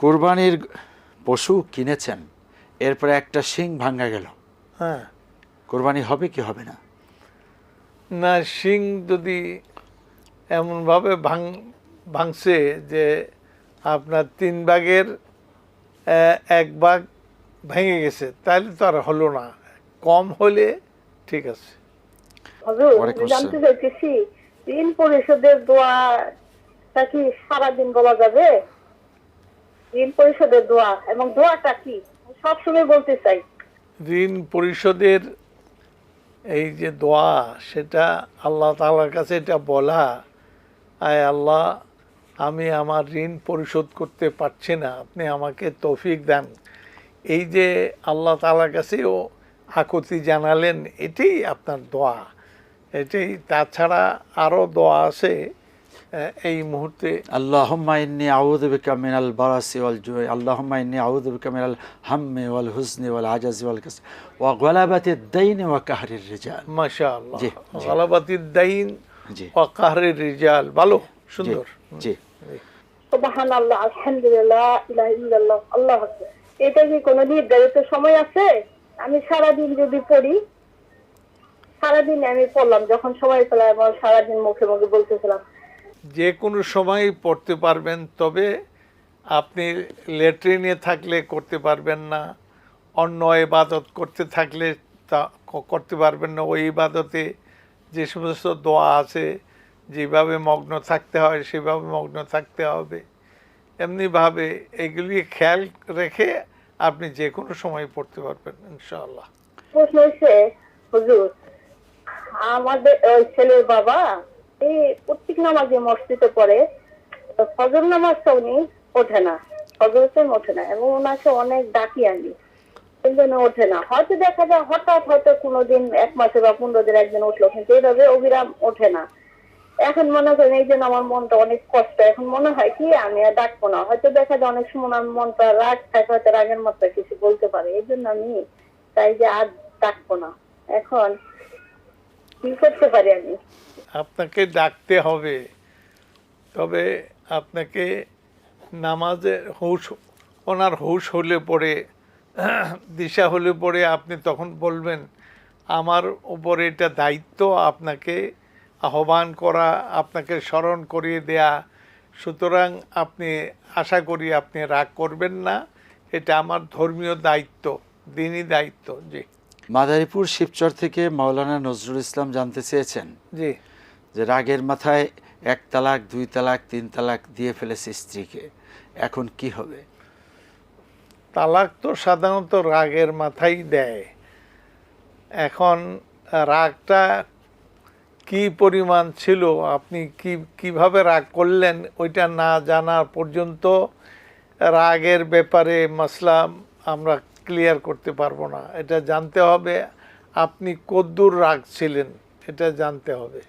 কোরবানির পশু কিনেছেন এরপরে একটা শিং ভাঙ্গা গেল। হ্যাঁ। কোরবানি হবে কি হবে না? না শিং যদি এমনভাবে ভাঙ ভাঙছে যে আপনার তিন ভাগের আহ, এক ভাগ ভেঙে গেছে তাহলে তো আর হলো না। কম হলে ঠিক আছে। জানতে। চাইতেছি ঋণ পরিশোধের দোয়াটা কি সারাদিন বলা যাবে? ঋণ পরিশোধের দোয়া এবং দোয়াটা কি? সবসময় বলতে চাই। ঋণ পরিশোধের এই যে দোয়া, সেটা আল্লাহ তাআলার কাছে এটা বলা, আয় আল্লাহ, আমি আমার ঋণ পরিশোধ করতে পারছি না। আপনি আমাকে তৌফিক দেন। এই যে আল্লাহ তাআলার কাছেও আকুতি জানালেন, এটাই আপনার দোয়া। এটাই তাছাড়া আরও দোয়া আছে এই মুহূর্তে আল্লাহুম্মা ইন্নী আউযু মিনাল বারাসি ওয়াল জুই আল্লাহুম্মা ইন্নী আউযু বিকা মিনাল হাম্মি ওয়াল হুজনি ওয়াল আজাজি ওয়াল কাসর ওয়া গলাবাতি দাইনি ওয়া কাহরির রিজাল। মাশা আল্লাহ জি, জি। দাইন জি। ওয়াকাহরের রিজাল। ভালো সুন্দর। জি সুবাহান আল্লাহ আলহামদুলিল্লাহ ইলাহা ইল্লাল্লাহ আল্লাহ আকবার। এটা কি কোনো নির্ধারিত সময় আছে? আমি সারাদিন যদি পড়ি সারাদিন আমি পড়লাম যখন সময় পেলাম সারাদিন মুখে মুখে বলতেছিলাম যে কোনো সময় পড়তে পারবেন, তবে আপনি ল্যাট্রিনে থাকলে করতে পারবেন না, অন্য ইবাদত করতে থাকলে তা করতে পারবেন না। ওই ইবাদতে যে সমস্ত দোয়া আছে, যেভাবে মগ্ন থাকতে হয়, সেভাবে মগ্ন থাকতে হবে। এমনিভাবে এগুলি খেয়াল রেখে আপনি যে কোনো সময় পড়তে পারবেন, ইনশাআল্লাহ। হুজুর, আমাদের ছেলের বাবা এই প্রত্যেক নামাজে মসজিদে পড়ে ফজর নামাজটা উনি ওঠে না ফজর ওঠে না, এবং ওনাকে অনেক ডাকি আনি কিন্তু ওঠে না। হয়তো দেখা যায় হঠাৎ হয়তো কোনোদিন এক মাসে বা পনেরো দিন একদিন উঠল, কিন্তু এইভাবে অবিরাম ওঠে না। এখন মনে করেন এই জন্য আমার মনটা অনেক কষ্ট, এখন মনে হয় কি আমি আর ডাকবো না। হয়তো দেখা যায় অনেক সময় আমার মনটা রাগ থাকে, হয়তো রাগের মতো কিছু বলতে পারে, এই জন্য আমি তাই যে আর ডাকবো না। এখন করতে পারি আমি? আপনাকে ডাকতে হবে। তবে আপনাকে নামাজে হুশ, ওনার হুশ হলে পরে, দিশা হলে পরে আপনি তখন বলবেন, আমার উপরে এটা দায়িত্ব আপনাকে আহ্বান করা, আপনাকে স্মরণ করিয়ে দেয়া। সুতরাং আপনি, আশা করি আপনি রাগ করবেন না। এটা আমার ধর্মীয় দায়িত্ব, দিনই দায়িত্ব। জি। মাদারীপুর শিবচর থেকে মাওলানা নজরুল ইসলাম জানতে চেয়েছেন জি। যে রাগের মাথায় এক তালাক দুই তালাক তিন তালাক দিয়ে ফেলেছে স্ত্রীকে। এখন কি হবে? তালাক তো সাধারণত রাগের মাথায় দেয়। এখন রাগটা কি পরিমাণ ছিল আপনি কি কীভাবে রাগ করলেন ওইটা না জানা পর্যন্ত রাগের ব্যাপারে মাসলা আমরা ক্লিয়ার করতে পারব না। এটা জানতে হবে আপনি কদ্দূর রাগ ছিলেন এটা জানতে হবে।